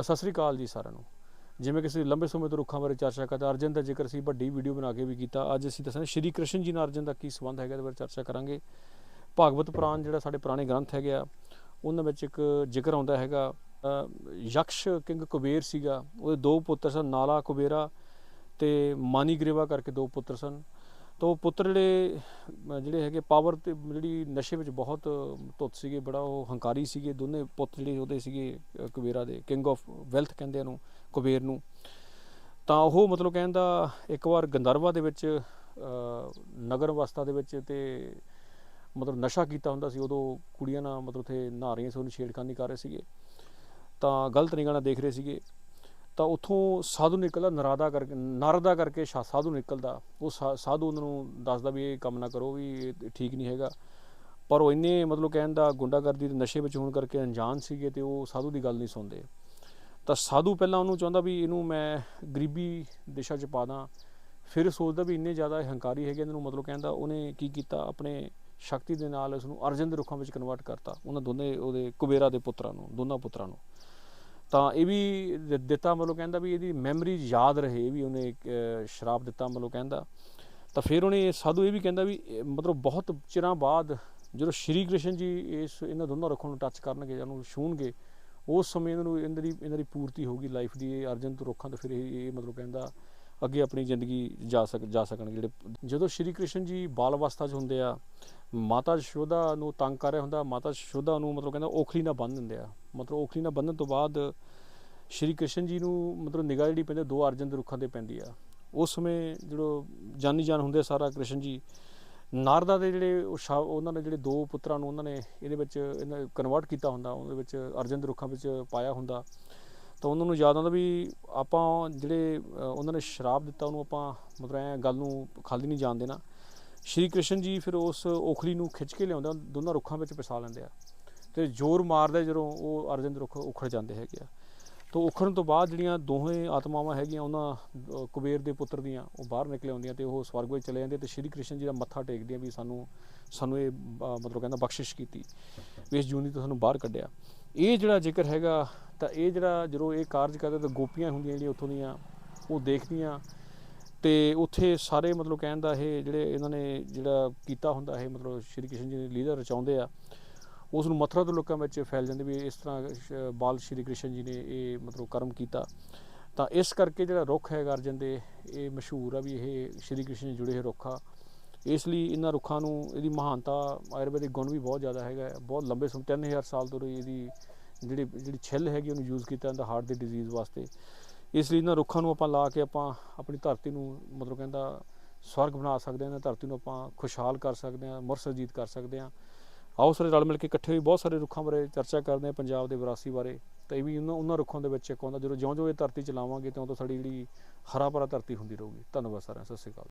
ਸਤਿ ਸ੍ਰੀ ਅਕਾਲ ਜੀ ਸਾਰਿਆਂ ਨੂੰ। ਜਿਵੇਂ ਕਿ ਅਸੀਂ ਲੰਬੇ ਸਮੇਂ ਤੋਂ ਰੁੱਖਾਂ ਬਾਰੇ ਚਰਚਾ ਕਰਦੇ, ਅਰਜਨ ਦਾ ਜ਼ਿਕਰ ਅਸੀਂ ਵੱਡੀ ਵੀਡੀਓ ਬਣਾ ਕੇ ਵੀ ਕੀਤਾ, ਅੱਜ ਅਸੀਂ ਦੱਸਣਾ ਸ਼੍ਰੀ ਕ੍ਰਿਸ਼ਨ ਜੀ ਨਾਲ ਅਰਜਨ ਦਾ ਕੀ ਸੰਬੰਧ ਹੈਗਾ, ਇਹਦੇ ਬਾਰੇ ਚਰਚਾ ਕਰਾਂਗੇ। ਭਾਗਵਤ ਪੁਰਾਣ ਜਿਹੜਾ ਸਾਡੇ ਪੁਰਾਣੇ ਗ੍ਰੰਥ ਹੈਗੇ ਆ, ਉਹਨਾਂ ਵਿੱਚ ਇੱਕ ਜ਼ਿਕਰ ਆਉਂਦਾ ਹੈਗਾ ਯਕਸ਼ ਕਿੰਗ ਕੁਬੇਰ ਸੀਗਾ, ਉਹਦੇ ਦੋ ਪੁੱਤਰ ਸਨ, ਨਾਲਾ ਕੁਬੇਰਾ ਤੇ ਮਾਨੀ ਗ੍ਰੇਵਾ ਕਰਕੇ ਦੋ ਪੁੱਤਰ ਸਨ। ਤਾਂ ਉਹ ਪੁੱਤਰ ਜਿਹੜੇ ਜਿਹੜੇ ਹੈਗੇ ਪਾਵਰ ਤੇ ਜਿਹੜੀ ਨਸ਼ੇ ਵਿੱਚ ਬਹੁਤ ਧੁੱਤ ਸੀਗੇ, ਬੜਾ ਉਹ ਹੰਕਾਰੀ ਸੀਗੇ, ਦੋਨੇ ਪੁੱਤ ਜਿਹੜੇ ਉਹਦੇ ਸੀਗੇ ਕੁਬੇਰਾ ਦੇ ਕਿੰਗ ਆਫ ਵੈਲਥ ਕਹਿੰਦੇ ਉਹਨੂੰ, ਕੁਬੇਰ ਨੂੰ। ਤਾਂ ਉਹ ਮਤਲਬ ਕਹਿੰਦਾ ਇੱਕ ਵਾਰ ਗੰਧਰਵਾ ਦੇ ਵਿੱਚ ਨਗਰ ਅਵਸਥਾ ਦੇ ਵਿੱਚ ਤੇ ਮਤਲਬ ਨਸ਼ਾ ਕੀਤਾ ਹੁੰਦਾ ਸੀ, ਉਦੋਂ ਕੁੜੀਆਂ ਨਾਲ ਮਤਲਬ ਉੱਥੇ ਨਹਾ ਰਹੀਆਂ ਸੀ ਉਹਨੂੰ ਛੇੜਖਾਨੀ ਕਰ ਰਹੇ ਸੀਗੇ। ਤਾਂ ਗਲਤ ਨਿਗਾਹ ਨਾਲ ਦੇਖ ਰਹੇ ਸੀਗੇ। ਤਾਂ ਉੱਥੋਂ ਸਾਧੂ ਨਿਕਲਦਾ, ਨਰਾਦਾ ਕਰਕੇ, ਨਰਦਾ ਕਰਕੇ ਸ਼ਾ- ਸਾਧੂ ਨਿਕਲਦਾ। ਉਹ ਸਾ- ਸਾਧੂ ਉਹਨਾਂ ਨੂੰ ਦੱਸਦਾ ਵੀ ਇਹ ਕੰਮ ਨਾ ਕਰੋ ਵੀ ਇਹ ਠੀਕ ਨਹੀਂ ਹੈਗਾ। ਪਰ ਉਹ ਇੰਨੇ ਮਤਲਬ ਕਹਿਣ ਦਾ ਗੁੰਡਾਗਰਦੀ ਦੇ ਨਸ਼ੇ ਵਿੱਚ ਹੋਣ ਕਰਕੇ ਅਣਜਾਣ ਸੀਗੇ ਤੇ ਉਹ ਸਾਧੂ ਦੀ ਗੱਲ ਨਹੀਂ ਸੁਣਦੇ। ਤਾਂ ਸਾਧੂ ਪਹਿਲਾਂ ਉਹਨੂੰ ਚਾਹੁੰਦਾ ਵੀ ਇਹਨੂੰ ਮੈਂ ਗਰੀਬੀ ਦਿਸ਼ਾ 'ਚ ਪਾ ਦਾਂ। ਫਿਰ ਸੋਚਦਾ ਵੀ ਇੰਨੇ ਜ਼ਿਆਦਾ ਹੰਕਾਰੀ ਹੈਗੇ ਇਹਨਾਂ ਨੂੰ ਮਤਲਬ ਕਹਿੰਦਾ ਉਹਨੇ ਕੀ ਕੀਤਾ? ਆਪਣੇ ਸ਼ਕਤੀ ਦੇ ਨਾਲ ਉਸ ਨੂੰ ਅਰਜਨ ਦੇ ਰੁੱਖਾਂ ਵਿੱਚ ਕਨਵਰਟ ਕਰਤਾ। ਉਹਨਾਂ ਦੋਨੇ ਉਹਦੇ ਕੁਬੇਰਾ ਦੇ ਪੁੱਤਰਾਂ ਨੂੰ, ਦੋਨਾਂ ਪੁੱਤਰਾਂ ਨੂੰ। ਤਾਂ ਇਹ ਵੀ ਦਿੱਤਾ ਮਤਲਬ ਕਹਿੰਦਾ ਵੀ ਇਹਦੀ ਮੈਮਰੀ ਯਾਦ ਰਹੇ ਇਹ ਵੀ ਉਹਨੇ ਸ਼ਰਾਬ ਦਿੱਤਾ ਮਤਲਬ ਕਹਿੰਦਾ। ਤਾਂ ਫਿਰ ਉਹਨੇ ਸਾਧੂ ਇਹ ਵੀ ਕਹਿੰਦਾ ਵੀ ਮਤਲਬ ਬਹੁਤ ਚਿਰਾਂ ਬਾਅਦ ਜਦੋਂ ਸ਼੍ਰੀ ਕ੍ਰਿਸ਼ਨ ਜੀ ਇਸ, ਇਹਨਾਂ ਦੋਨਾਂ ਰੁੱਖਾਂ ਨੂੰ ਟੱਚ ਕਰਨਗੇ ਜਾਂ ਉਹਨੂੰ ਛੂਹਣਗੇ, ਉਸ ਸਮੇਂ ਇਹਨਾਂ ਨੂੰ, ਇਹਨਾਂ ਦੀ ਇਹਨਾਂ ਦੀ ਪੂਰਤੀ ਹੋਊਗੀ ਲਾਈਫ ਦੀ, ਇਹ ਅਰਜਨ ਤੋਂ ਰੁੱਖਾਂ ਤੋਂ ਫਿਰ ਇਹ ਮਤਲਬ ਕਹਿੰਦਾ ਅੱਗੇ ਆਪਣੀ ਜ਼ਿੰਦਗੀ ਜਾ ਸਕ ਜਾ ਸਕਣਗੇ ਜਿਹੜੇ ਜਦੋਂ ਸ਼੍ਰੀ ਕ੍ਰਿਸ਼ਨ ਜੀ ਬਾਲ ਅਵਸਥਾ 'ਚ ਹੁੰਦੇ ਆ ਮਾਤਾ ਸ਼ੋਧਾ ਨੂੰ ਤੰਗ ਕਰ ਰਿਹਾ ਹੁੰਦਾ ਮਾਤਾ ਸ਼ੋਧਾ ਨੂੰ ਮਤਲਬ ਕਹਿੰਦਾ ਔਖਲੀ ਨਾਲ ਬੰਨ੍ਹ ਦਿੰਦੇ ਆ। ਮਤਲਬ ਔਖਲੀ ਨਾਲ ਬੰਨ੍ਹਣ ਤੋਂ ਬਾਅਦ ਸ਼੍ਰੀ ਕ੍ਰਿਸ਼ਨ ਜੀ ਨੂੰ ਮਤਲਬ ਨਿਗਾਹ ਜਿਹੜੀ ਪੈਂਦੀ ਆ, ਦੋ ਅਰਜਨ ਦੇ ਰੁੱਖਾਂ ਤੇ ਪੈਂਦੀ ਆ। ਉਸ ਸਮੇਂ ਜਦੋਂ ਜਾਨੀ ਜਾਨ ਹੁੰਦੇ ਆ ਸਾਰਾ ਕ੍ਰਿਸ਼ਨ ਜੀ ਨਾਰਦਾ ਦੇ ਜਿਹੜੇ ਉਹ ਸ਼ਾ- ਉਹਨਾਂ ਨੇ ਜਿਹੜੇ ਦੋ ਪੁੱਤਰਾਂ ਨੂੰ ਉਹਨਾਂ ਨੇ ਇਹਦੇ ਵਿੱਚ ਇਹਨਾਂ ਕਨਵਰਟ ਕੀਤਾ ਹੁੰਦਾ ਉਹਦੇ ਵਿੱਚ ਅਰਜਨ ਦੇ ਰੁੱਖਾਂ ਵਿੱਚ ਪਾਇਆ ਹੁੰਦਾ। ਤਾਂ ਉਹਨਾਂ ਨੂੰ ਯਾਦ ਆਉਂਦਾ ਵੀ ਆਪਾਂ ਜਿਹੜੇ ਉਹਨਾਂ ਨੇ ਸ਼ਰਾਬ ਦਿੱਤਾ ਉਹਨੂੰ ਆਪਾਂ ਮਤਲਬ ਐ ਗੱਲ ਨੂੰ ਖਾਲੀ ਨਹੀਂ ਜਾਣ ਦੇਣਾ। ਸ਼੍ਰੀ ਕ੍ਰਿਸ਼ਨ ਜੀ ਫਿਰ ਉਸ ਔਖਲੀ ਨੂੰ ਖਿੱਚ ਕੇ ਲਿਆਉਂਦਾ ਦੋਨਾਂ ਰੁੱਖਾਂ ਵਿੱਚ ਫਸਾ ਲੈਂਦੇ ਆ। ਤੇ ਜ਼ੋਰ ਮਾਰਦਾ ਜਦੋਂ ਉਹ ਅਰਜਨ ਦੇ ਰੁੱਖ ਉਖੜ ਜਾਂਦੇ ਹੈਗੇ ਆ। ਤਾਂ ਉਖੜਨ ਤੋਂ ਬਾਅਦ ਜਿਹੜੀਆਂ ਦੋਹੇ ਆਤਮਾਵਾਂ ਹੈਗੀਆਂ ਉਹਨਾਂ ਕੁਬੇਰ ਦੇ ਪੁੱਤਰ ਦੀਆਂ ਉਹ ਬਾਹਰ ਨਿਕਲ ਆਉਂਦੀਆਂ ਤੇ ਉਹ ਸਵਰਗ ਵਿੱਚ ਚਲੇ ਜਾਂਦੇ ਤੇ ਸ਼੍ਰੀ ਕ੍ਰਿਸ਼ਨ ਜੀ ਦਾ ਮੱਥਾ ਟੇਕਦੀਆਂ ਵੀ ਸਾਨੂੰ ਸਾਨੂੰ ਇਹ ਅ, ਮਤਲਬ ਕਹਿੰਦਾ ਬਖਸ਼ਿਸ਼ ਕੀਤੀ ਵੀ ਇਸ ਜੂਨੀ ਤੋਂ ਸਾਨੂੰ ਬਾਹਰ ਕੱਢਿਆ। ਇਹ ਜਿਹੜਾ ਜ਼ਿਕਰ ਹੈਗਾ ਤਾਂ ਇਹ ਜਿਹੜਾ ਜਦੋਂ ਇਹ ਕਾਰਜ ਕਰਦਾ ਤਾਂ ਗੋਪੀਆਂ ਹੁੰਦੀਆਂ ਜਿਹੜੀਆਂ ਉੱਥੋਂ ਦੀਆਂ, ਉਹ ਦੇਖਦੀਆਂ। ਤੇ ਉੱਥੇ ਸਾਰੇ ਮਤਲਬ ਕਹਿਣ ਦਾ ਇਹ ਜਿਹੜੇ ਇਹਨਾਂ ਨੇ ਜਿਹੜਾ ਕੀਤਾ ਹੁੰਦਾ ਇਹ ਮਤਲਬ ਸ਼੍ਰੀ ਕ੍ਰਿਸ਼ਨ ਜੀ ਨੇ ਲੀਲਾ ਰਚਾਉਂਦੇ ਆ ਉਸ ਨੂੰ ਮਥੁਰਾ ਦੇ ਲੋਕਾਂ ਵਿੱਚ ਫੈਲ ਜਾਂਦੇ ਵੀ ਇਸ ਤਰ੍ਹਾਂ ਬਾਲ ਸ਼੍ਰੀ ਕ੍ਰਿਸ਼ਨ ਜੀ ਨੇ ਇਹ ਮਤਲਬ ਕਰਮ ਕੀਤਾ। ਤਾਂ ਇਸ ਕਰਕੇ ਜਿਹੜਾ ਰੁੱਖ ਹੈਗਾ ਅਰਜਨ ਦੇ, ਇਹ ਮਸ਼ਹੂਰ ਆ ਵੀ ਇਹ ਸ਼੍ਰੀ ਕ੍ਰਿਸ਼ਨ ਜੀ ਜੁੜੇ ਹੋਏ ਰੁੱਖ ਆ। ਇਸ ਲਈ ਇਹਨਾਂ ਰੁੱਖਾਂ ਨੂੰ ਇਹਦੀ ਮਹਾਨਤਾ ਆਯੁਰਵੈਦਿਕ ਗੁਣ ਵੀ ਬਹੁਤ ਜ਼ਿਆਦਾ ਹੈਗਾ ਬਹੁਤ ਲੰਬੇ ਸਮੇਂ 3000 ਸਾਲ ਤੋਂ ਇਹਦੀ ਜਿਹੜੀ ਜਿਹੜੀ ਛਿੱਲ ਹੈਗੀ ਉਹਨੂੰ ਯੂਜ਼ ਕੀਤਾ ਜਾਂਦਾ ਹਾਰਟ ਦੀ ਡਿਜ਼ੀਜ਼ ਵਾਸਤੇ। ਇਸ ਲਈ ਇਹਨਾਂ ਰੁੱਖਾਂ ਨੂੰ ਆਪਾਂ ਲਾ ਕੇ ਆਪਾਂ ਆਪਣੀ ਧਰਤੀ ਨੂੰ ਮਤਲਬ ਕਹਿੰਦਾ ਸਵਰਗ ਬਣਾ ਸਕਦੇ ਹਾਂ, ਇਹਨਾਂ ਧਰਤੀ ਨੂੰ ਆਪਾਂ ਖੁਸ਼ਹਾਲ ਕਰ ਸਕਦੇ ਹਾਂ ਮੁਰਸਜੀਤ ਕਰ ਸਕਦੇ ਹਾਂ। ਆਓ ਸਾਰੇ ਰਲ ਮਿਲ ਕੇ ਇਕੱਠੇ ਹੋਈ ਬਹੁਤ ਸਾਰੇ ਰੁੱਖਾਂ ਬਾਰੇ ਚਰਚਾ ਕਰਦੇ ਹਾਂ ਪੰਜਾਬ ਦੇ ਵਿਰਾਸੀ ਬਾਰੇ। ਤਾਂ ਇਹ ਵੀ ਉਹਨਾਂ ਉਹਨਾਂ ਰੁੱਖਾਂ ਦੇ ਵਿੱਚ ਇੱਕ ਆਉਂਦਾ, ਜਦੋਂ ਜਿਉਂ-ਜਿਉਂ ਇਹ ਧਰਤੀ ਚਲਾਵਾਂਗੇ ਤਿਉਂ ਤੋਂ ਸਾਡੀ ਜਿਹੜੀ ਹਰਾ ਭਰਾ ਧਰਤੀ ਹੁੰਦੀ ਰਹੂਗੀ। ਧੰਨਵਾਦ ਸਾਰਿਆਂ ਸਤਿ ਸ਼੍ਰੀ ਅਕਾਲ।